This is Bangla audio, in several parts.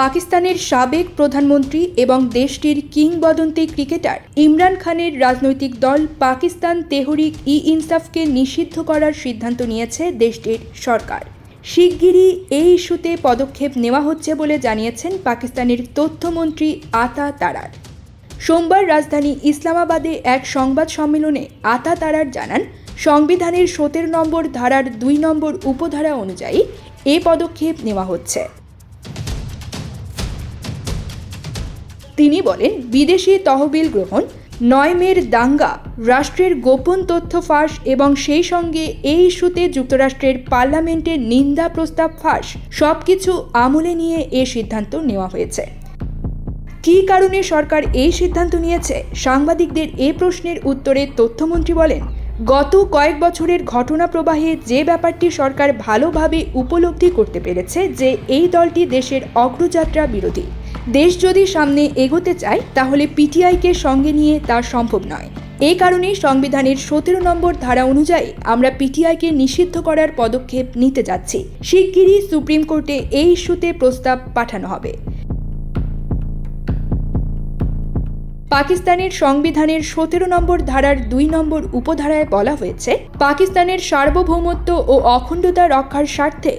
পাকিস্তানের সাবেক প্রধানমন্ত্রী এবং দেশটির কিংবদন্তি ক্রিকেটার ইমরান খানের রাজনৈতিক দল পাকিস্তান তেহরিক ই ইনসাফকে নিষিদ্ধ করার সিদ্ধান্ত নিয়েছে দেশটির সরকার। শিগগিরই এই ইস্যুতে পদক্ষেপ নেওয়া হচ্ছে বলে জানিয়েছেন পাকিস্তানের তথ্যমন্ত্রী আতা তারার। সোমবার রাজধানী ইসলামাবাদে এক সংবাদ সম্মেলনে আতা তারার জানান, সংবিধানের সতেরো নম্বর ধারার দুই নম্বর উপধারা অনুযায়ী এ পদক্ষেপ নেওয়া হচ্ছে। তিনি বলেন, বিদেশি তহবিল গ্রহণ নয় মের দাঙ্গা, রাষ্ট্রের গোপন তথ্য ফাঁস এবং সেই সঙ্গে এই ইস্যুতে যুক্তরাষ্ট্রের পার্লামেন্টের নিন্দা প্রস্তাব ফাঁস, সবকিছু আমলে নিয়ে এ সিদ্ধান্ত নেওয়া হয়েছে। কী কারণে সরকার এই সিদ্ধান্ত নিয়েছে? সাংবাদিকদের এ প্রশ্নের উত্তরে তথ্যমন্ত্রী বলেন, গত কয়েক বছরের ঘটনা প্রবাহে যে ব্যাপারটি সরকার ভালোভাবে উপলব্ধি করতে পেরেছে যে এই দলটি দেশের অগ্রযাত্রা বিরোধী। দেশ যদি সামনে এগোতে চায়, তাহলে পিটিআইকে সঙ্গে নিয়ে তা সম্ভব নয়। এ কারণেই সংবিধানের সতেরো নম্বর ধারা অনুযায়ী আমরা পিটিআইকে নিষিদ্ধ করার পদক্ষেপ নিতে যাচ্ছি। শিগগিরই সুপ্রিম কোর্টে এই ইস্যুতে প্রস্তাব পাঠানো হবে। পাকিস্তানের সংবিধানের সতেরো নম্বর ধারার দুই নম্বর উপধারায় বলা হয়েছে, পাকিস্তানের সার্বভৌমত্ব ও অখণ্ডতা রক্ষার স্বার্থে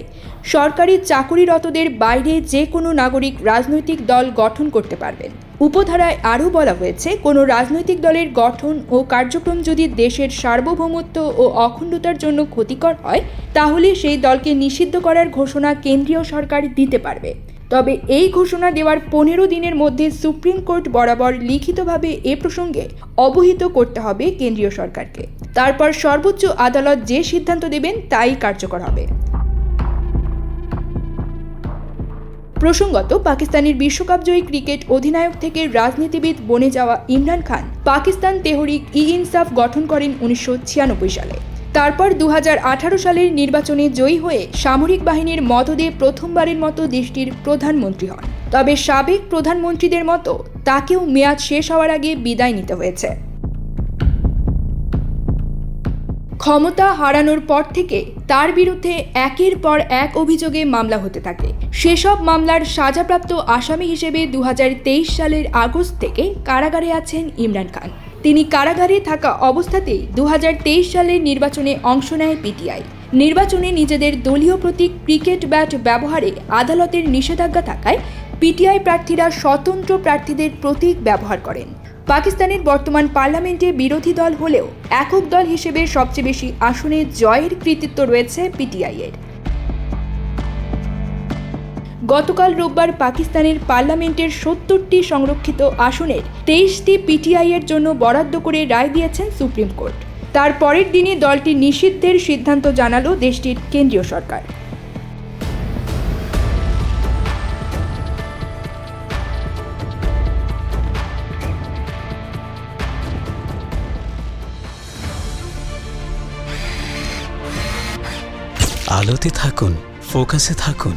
সরকারি চাকুরিরতদের বাইরে যে কোনো নাগরিক রাজনৈতিক দল গঠন করতে পারবেন। উপধারায় আরও বলা হয়েছে, কোনো রাজনৈতিক দলের গঠন ও কার্যক্রম যদি দেশের সার্বভৌমত্ব ও অখণ্ডতার জন্য ক্ষতিকর হয়, তাহলে সেই দলকে নিষিদ্ধ করার ঘোষণা কেন্দ্রীয় সরকার দিতে পারবে। তবে এই ঘোষণা দেওয়ার পনেরো দিনের মধ্যে সুপ্রিম কোর্ট বরাবর লিখিতভাবে এ প্রসঙ্গে অবহিত করতে হবে কেন্দ্রীয় সরকারকে। তারপর সর্বোচ্চ আদালত যে সিদ্ধান্ত দেবেন তাই কার্যকর হবে। প্রসঙ্গত, পাকিস্তানের বিশ্বকাপজয়ী ক্রিকেট অধিনায়ক থেকে রাজনীতিবিদ বনে যাওয়া ইমরান খান পাকিস্তান তেহরিক ই ইনসাফ গঠন করেন উনিশশো ছিয়ানব্বই সালে। তারপর দু হাজার আঠারো সালের নির্বাচনে জয়ী হয়ে সামরিক বাহিনীর মদদে প্রথমবারের মতো দেশটির প্রধানমন্ত্রী হন। তবে সাবেক প্রধানমন্ত্রীদের মতো তাকেও মেয়াদ শেষ হওয়ার আগে বিদায় নিতে হয়েছে। ক্ষমতা হারানোর পর থেকে তার বিরুদ্ধে একের পর এক অভিযোগে মামলা হতে থাকে। সেসব মামলার সাজাপ্রাপ্ত আসামি হিসেবে দু হাজার তেইশ সালের আগস্ট থেকে কারাগারে আছেন ইমরান খান। তিনি কারাগারে থাকা অবস্থাতেই দু হাজার তেইশ সালের নির্বাচনে অংশ নেয় পিটিআই। নির্বাচনে নিজেদের দলীয় প্রতীক ক্রিকেট ব্যাট ব্যবহারে আদালতের নিষেধাজ্ঞা থাকায় পিটিআই প্রার্থীরা স্বতন্ত্র প্রার্থীদের প্রতীক ব্যবহার করেন। পাকিস্তানের বর্তমান পার্লামেন্টে বিরোধী দল হলেও একক দল হিসেবে সবচেয়ে বেশি আসনে জয়ের কৃতিত্ব রয়েছে পিটিআইয়ের। গতকাল রোববার পাকিস্তানের পার্লামেন্টের সত্তরটি সংরক্ষিত আসনের তেইশটি পিটিআই এর জন্য বরাদ্দ করে রায় দিয়েছেন সুপ্রিম কোর্ট। তার পরের দিনই দলটি নিষিদ্ধের সিদ্ধান্ত জানালো দেশটির কেন্দ্রীয় সরকার। আলোতে থাকুন, ফোকাসে থাকুন।